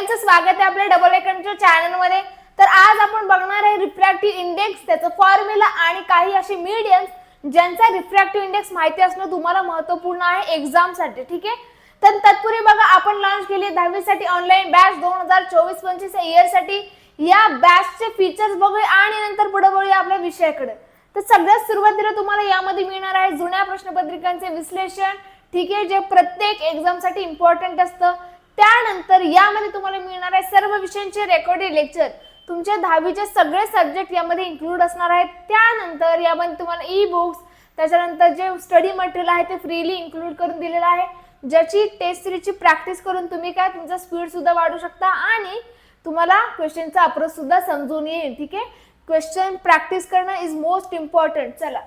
सगळ्यांचं स्वागत आहे आपल्या डबल एकांच्या चॅनलमध्ये. तर आज आपण बघणार आहे रिफ्रॅक्टिव्ह इंडेक्स त्याचं फॉर्म्युला आणि काही असे मीडियम्स ज्यांचा रिफ्रॅक्टिव्ह इंडेक्स माहिती असणं तुम्हाला महत्त्वपूर्ण आहे एक्झामसाठी ठीक आहे? तर तत्पूर्वी बघा आपण लॉन्च केली दहावीसाठी ऑनलाईन बॅच दोन हजार चोवीस पंचवीस इयरसाठी. या बॅचचे फीचर्स बघूया आणि नंतर पुढे बघूया आपल्या विषयाकडे. तर सगळ्यात सुरुवातीला तुम्हाला यामध्ये मिळणार आहे जुन्या प्रश्नपत्रिकांचे विश्लेषण ठीक आहे? जे प्रत्येक एक्झामसाठी इम्पॉर्टंट असतं. त्यानंतर यामध्ये तुम्हाला मिळणार आहे सर्व विषयांचे रेकॉर्डेड लेक्चर तुमच्या दहावीचे सगळे सब्जेक्ट यामध्ये इन्क्लूड असणार आहेत. त्यानंतर यामध्ये तुम्हाला ई बुक्स त्याच्यानंतर जे स्टडी मटेरियल आहे ते फ्रीली इन्क्लूड करून दिलेलं आहे. ज्याची टेस्ट सिरीजची प्रॅक्टिस करून तुम्ही काय तुमचा स्पीड सुद्धा वाढू शकता आणि तुम्हाला क्वेश्चनचा अप्रोच सुद्धा समजून येईल ठीक आहे? क्वेश्चन प्रॅक्टिस करणं इज मोस्ट इम्पॉर्टंट चला.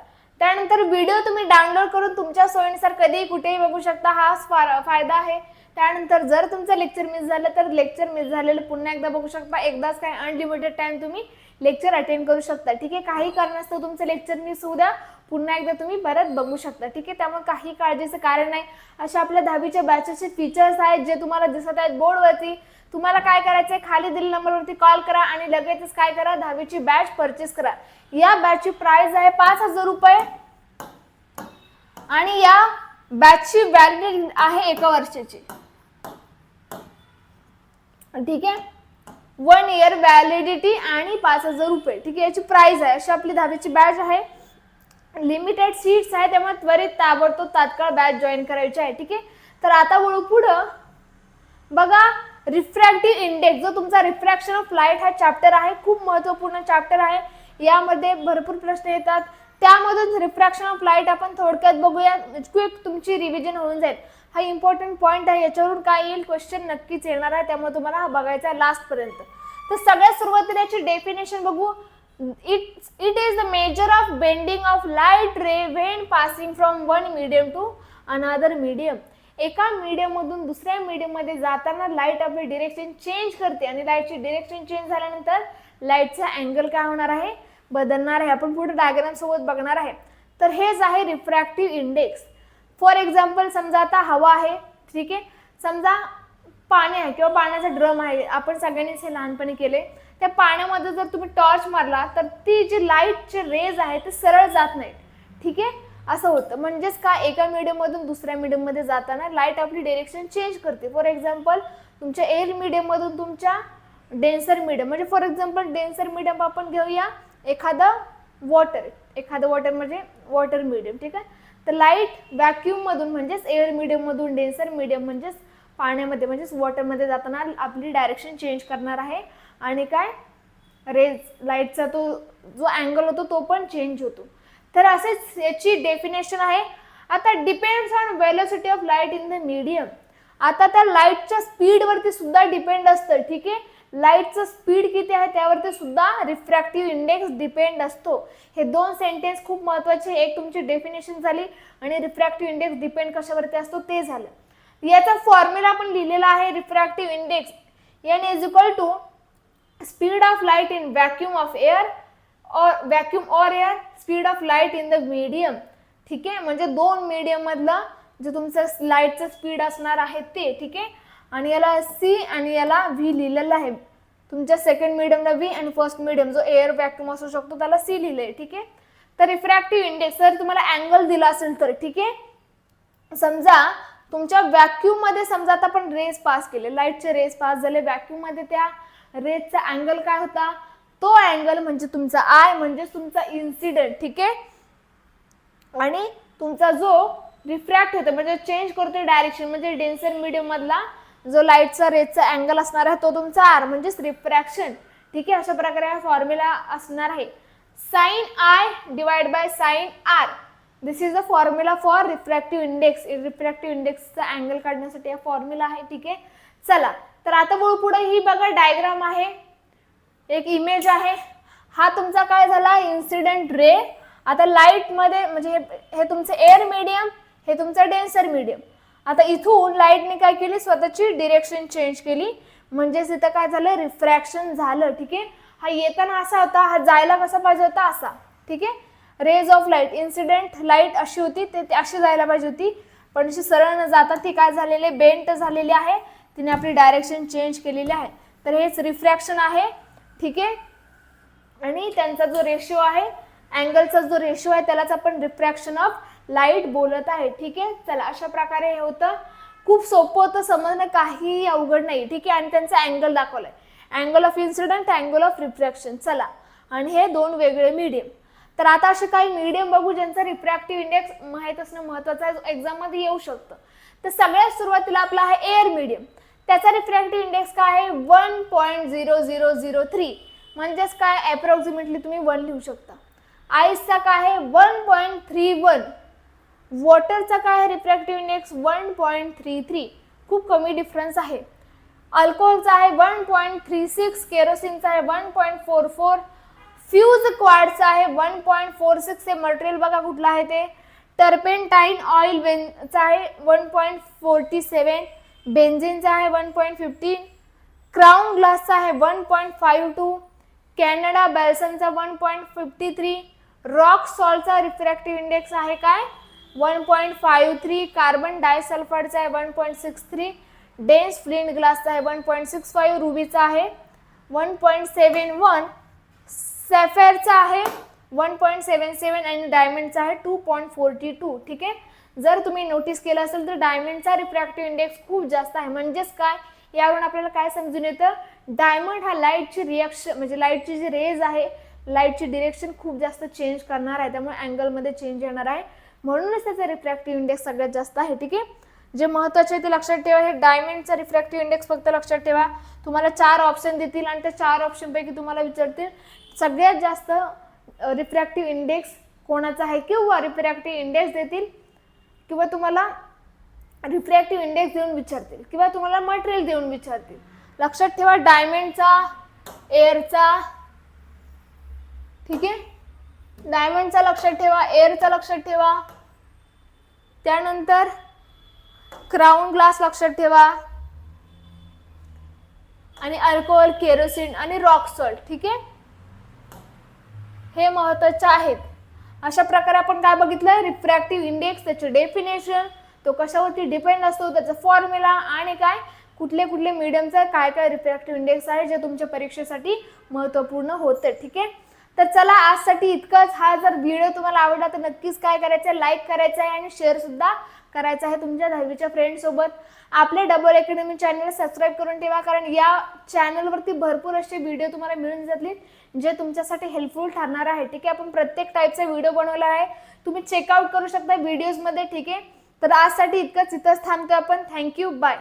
त्यानंतर व्हिडिओ तुम्ही डाउनलोड करून तुमच्या सोयीनुसार कधीही कुठेही बघू शकता. हा फार फायदा आहे. त्यानंतर जर तुमचं लेक्चर मिस झालं तर लेक्चर मिस झालेलं पुन्हा एकदा बघू शकता. एकदाच काय अनलिमिटेड टाइम तुम्ही लेक्चर अटेंड करू शकता. ठीक आहे? काही कारणास्तव तुमचं लेक्चर मिस होऊ द्या. पुन्हा एकदा तुम्ही परत बघू शकता. ठीक आहे? त्यामुळे काही काळजीचं कारण नाही. अशा आपल्या दहावीच्या बॅचेसचे फीचर्स आहेत जे तुम्हाला दिसत आहेत बोर्डवरती. तुम्हाला काय करायचंय? खाली दिलेल्या नंबरवरती कॉल करा आणि लगेचच काय करा? दहावीची बॅच परचेस करा. या बॅचची प्राइस आहे पाच हजार रुपये. आणि या बॅचची व्हॅलिडिटी आहे एका वर्षाची. ठीक आहे? वन इयर व्हॅलिडिटी आणि पाच हजार रुपये. ठीक आहे? याची प्राइस आहे. अशी आपली दहावीची बॅच आहे. लिमिटेड सीट्स आहे त्यामुळे त्वरित ताबडतोब तात्काळ बॅच जॉईन करायची आहे ठीक आहे? तर आता वळू पुढं. बघा रिफ्रॅक्टिव्ह इंडेक्स जो तुमचा रिफ्रॅक्शन ऑफ लाइट हा चॅप्टर आहे खूप महत्त्वपूर्ण चॅप्टर आहे. यामध्ये भरपूर प्रश्न येतात. त्यामधून रिफ्रॅक्शन ऑफ लाइट आपण थोडक्यात बघूया. क्विक तुमची रिव्हिजन होऊन जाईल. हा इम्पॉर्टंट पॉईंट आहे याच्यावरून काय येईल? क्वेश्चन नक्कीच येणार आहे त्यामुळे तुम्हाला हा बघायचा आहे लास्टपर्यंत तर सगळ्यात सुरुवातीला याची डेफिनेशन बघू. It it is the measure of bending of light ray when passing from one medium to another medium एका मीडियममधून दुसऱ्या मीडियममध्ये जाताना लाइट आपली डिरेक्शन चेंज करते आणि लाईटची डिरेक्शन चेंज झाल्यानंतर लाईटचा अँगल काय होणार आहे? बदलणार आहे. आपण पुढे डायग्रामसोबत बघणार आहे. तर हेच आहे रिफ्रॅक्टिव्ह इंडेक्स फॉर एक्झाम्पल समजा आता हवा आहे. ठीक आहे? समजा पाणी आहे किंवा पाण्याचा ड्रम आहे. आपण सगळ्यांनीच हे लहानपणी केले. त्या पाण्यामध्ये जर तुम्ही टॉर्च मारला तर ती जी लाईटचे रेज आहे ते सरळ जात नाही ठीक आहे? असं होतं. म्हणजेच का एका मीडियममधून दुसऱ्या मीडियममध्ये जाताना लाइट आपली डिरेक्शन चेंज करते. फॉर एक्झाम्पल तुमच्या एअर मीडियममधून तुमच्या डेन्सर मीडियम म्हणजे फॉर एक्झाम्पल डेन्सर मीडियम आपण घेऊया एखादं वॉटर एखादं वॉटर म्हणजे वॉटर मीडियम ठीक आहे? तर लाइट मधून म्हणजेच एअर मीडियममधून डेन्सर मीडियम म्हणजेच पाण्यामध्ये म्हणजेच वॉटरमध्ये जाताना आपली डायरेक्शन चेंज करणार आहे. आणि काय? रेज लाईटचा तो जो अँगल होतो तो पण चेंज होतो. तर असेच याची डेफिनेशन आहे. आता depends on velocity of light in the medium आता त्या लाईटच्या स्पीडवरती सुद्धा डिपेंड असतं ठीक आहे? लाईटचं स्पीड किती आहे त्यावरती सुद्धा रिफ्रॅक्टिव्ह इंडेक्स डिपेंड असतो. हे दोन सेंटेन्स खूप महत्त्वाचे. एक तुमची डेफिनेशन झाली आणि रिफ्रॅक्टिव्ह इंडेक्स डिपेंड कशावरती असतो ते झालं. याचा फॉर्म्युला आपण लिहिलेला आहे refractive index n is equal to speed of light in vacuum of air or vacuum or air speed of light in the medium ठीक आहे? म्हणजे दोन मीडियममधलं जे तुमचं लाईटचं स्पीड असणार आहे ते ठीक आहे? आणि याला सी आणि याला व्ही लिहिलेलं आहे. तुमच्या सेकंड मीडियमला व्ही आणि फर्स्ट मीडियम जो एअर व्हॅक्यूम असू शकतो त्याला सी लिहिलं आहे ठीक आहे? तर रिफ्रॅक्टिव्ह इंडेक्स जर तुम्हाला अँगल दिला असेल तर ठीक आहे? समजा तुमच्या व्हॅक्यूममध्ये समजा आता आपण रेज पास केले लाईटचे रेज पास झाले व्हॅक्यूममध्ये त्या रेजचा अँगल काय होता? तो अँगल म्हणजे तुमचा आय म्हणजे तुमचा इन्सिडेंट ठीक आहे? आणि तुमचा जो रिफ्रॅक्ट होतो म्हणजे चेंज करतो डायरेक्शन म्हणजे डेन्सर मीडियम मधला जो लाईटचा रेजचा अँगल असणार आहे तो तुमचा आर म्हणजेच रिफ्रॅक्शन ठीक आहे? अशा प्रकारे हा फॉर्म्युला असणार आहे. Sine i divide by sine r this is the formula for refractive index refractive इंडेक्सचा angle काढण्यासाठी हा फॉर्म्युला आहे ठीक आहे? चला तर आता बोलू पुढे. ही बघा डायग्राम आहे. एक इमेज आहे. हा तुमचा काय झाला? इन्सिडेंट रे आता लाईटमध्ये म्हणजे हे हे तुमचं एअर मीडियम हे तुमचं डेन्सर मीडियम आता इथून लाईटने काय केली? स्वतःची डिरेक्शन चेंज केली. म्हणजेच इथं काय झालं? रिफ्रॅक्शन झालं ठीक आहे? हा येताना असा होता हा जायला कसा पाहिजे होता? असा ठीक आहे? Rays of light incident light अशी होती ते ते अशी जायला पाहिजे होती. पण अशी सरळ न जाता ती काय झालेली बेंट झालेली आहे. तिने आपली डायरेक्शन चेंज केलेली आहे. तर हेच रिफ्रॅक्शन आहे. ठीक आहे? आणि त्यांचा जो रेशिओ आहे अँगलचा जो रेशिओ आहे त्यालाच आपण रिफ्रॅक्शन ऑफ लाइट बोलत आहे. ठीक आहे? चला अशा प्रकारे हे होतं. खूप सोपं होतं समजणं काहीही अवघड नाही. ठीक आहे? आणि त्यांचा अँगल दाखवलाय. Angle of incident angle of refraction चला. आणि हे दोन वेगळे मीडियम तर आता असे काही मीडियम बघू ज्यांचा रिफ्रॅक्टिव्ह इंडेक्स माहीत असणं महत्वाचं आहे. एक्झाममध्ये येऊ शकतं. तर सगळ्यात सुरुवातीला आपला आहे एअर मीडियम त्याचा रिफ्रॅक्टिव्ह इंडेक्स काय आहे? One point zero zero zero three म्हणजेच काय? अप्रॉक्सिमेटली तुम्ही वन लिहू शकता. आईसचा काय आहे? वन पॉईंट थ्री वन वॉटरचा काय आहे refractive index one point three three खूप कमी डिफरन्स आहे. अल्कोहोलचा आहे वन पॉईंट थ्री सिक्स केरोसिनचा आहे one point four four fused क्वाडचा आहे. वन पॉईंट फोर सिक्स हे मटेरियल बघा कुठलं आहे ते. टर्पेंटाईन ऑइल बेनचा आहे. वन पॉईंट फोर्टी सेवन बेन्झिनचा आहे वन पॉईंट फिफ्टीन क्राऊन ग्लासचा आहे one point five two Canada बॅल्सनचा one point fifty three rock सॉल्टचा refractive index आहे काय? One point five three carbon डायसल्फाईडचा आहे one point six three dense flint ग्लासचा आहे one point six five रुबीचा आहे one point seven one सॅफेअरचा आहे one point सेवन सेवन आणि डायमंडचा आहे टू पॉईंट फोर्टी टू ठीक आहे? जर तुम्ही नोटीस केलं असेल तर डायमंडचा रिफ्रॅक्टिव्ह इंडेक्स खूप जास्त आहे. म्हणजेच काय? यावरून आपल्याला काय समजून येतं? डायमंड हा लाईटची रिॲक्शन म्हणजे लाईटची जी रेज आहे लाईटची डिरेक्शन खूप जास्त चेंज करणार आहे. त्यामुळे अँगलमध्ये चेंज येणार आहे. म्हणूनच त्याचा रिफ्रॅक्टिव्ह इंडेक्स सगळ्यात जास्त आहे. ठीक आहे? जे महत्त्वाचे आहे ते लक्षात ठेवा. हे डायमंडचा रिफ्रॅक्टिव्ह इंडेक्स फक्त लक्षात ठेवा. तुम्हाला चार ऑप्शन देतील आणि त्या चार ऑप्शनपैकी तुम्हाला विचारतील सगळ्यात जास्त रिफ्रॅक्टिव्ह इंडेक्स कोणाचा आहे किंवा रिफ्रॅक्टिव्ह इंडेक्स देतील किंवा तुम्हाला रिफ्रॅक्टिव्ह इंडेक्स देऊन विचारतील किंवा तुम्हाला मटेरियल देऊन विचारतील. लक्षात ठेवा डायमंडचा एअरचा ठीक आहे? डायमंडचा लक्षात ठेवा एअरचा लक्षात ठेवा. त्यानंतर क्राऊन ग्लास लक्षात ठेवा. आणि अल्कोहोल केरोसिन आणि रॉक सॉल्ट ठीक आहे? हे महत्त्वाचे आहेत. अशा प्रकारे आपण काय बघितलं रिफ्रॅक्टिव्ह इंडेक्स त्याचे डेफिनेशन तो कशावरती डिपेंड असतो त्याचा फॉर्म्युला आणि काय? कुठले कुठले मीडियमचा काय काय रिफ्रॅक्टिव्ह इंडेक्स आहे जे तुमच्या परीक्षेसाठी महत्त्वपूर्ण होतं ठीक आहे? तर चला आजसाठी इतकंच. हा जर व्हिडिओ तुम्हाला आवडला तर नक्कीच काय करायचं आहे लाईक करायचं आहे आणि शेअरसुद्धा करायचं आहे तुमच्या दहावीच्या फ्रेंडसोबत आपले डबल अकॅडमी चॅनल सबस्क्राईब करून ठेवा कारण या चॅनलवरती भरपूर असे व्हिडिओ तुम्हाला मिळून जातील जे तुमच्यासाठी हेल्पफुल ठरणार आहे. ठीक आहे? आपण प्रत्येक टाईपचा व्हिडिओ बनवला आहे. तुम्ही चेकआउट करू शकता व्हिडिओजमध्ये ठीक आहे? तर आजसाठी इतकंच. इथंच थांबतो आपण. Thank you bye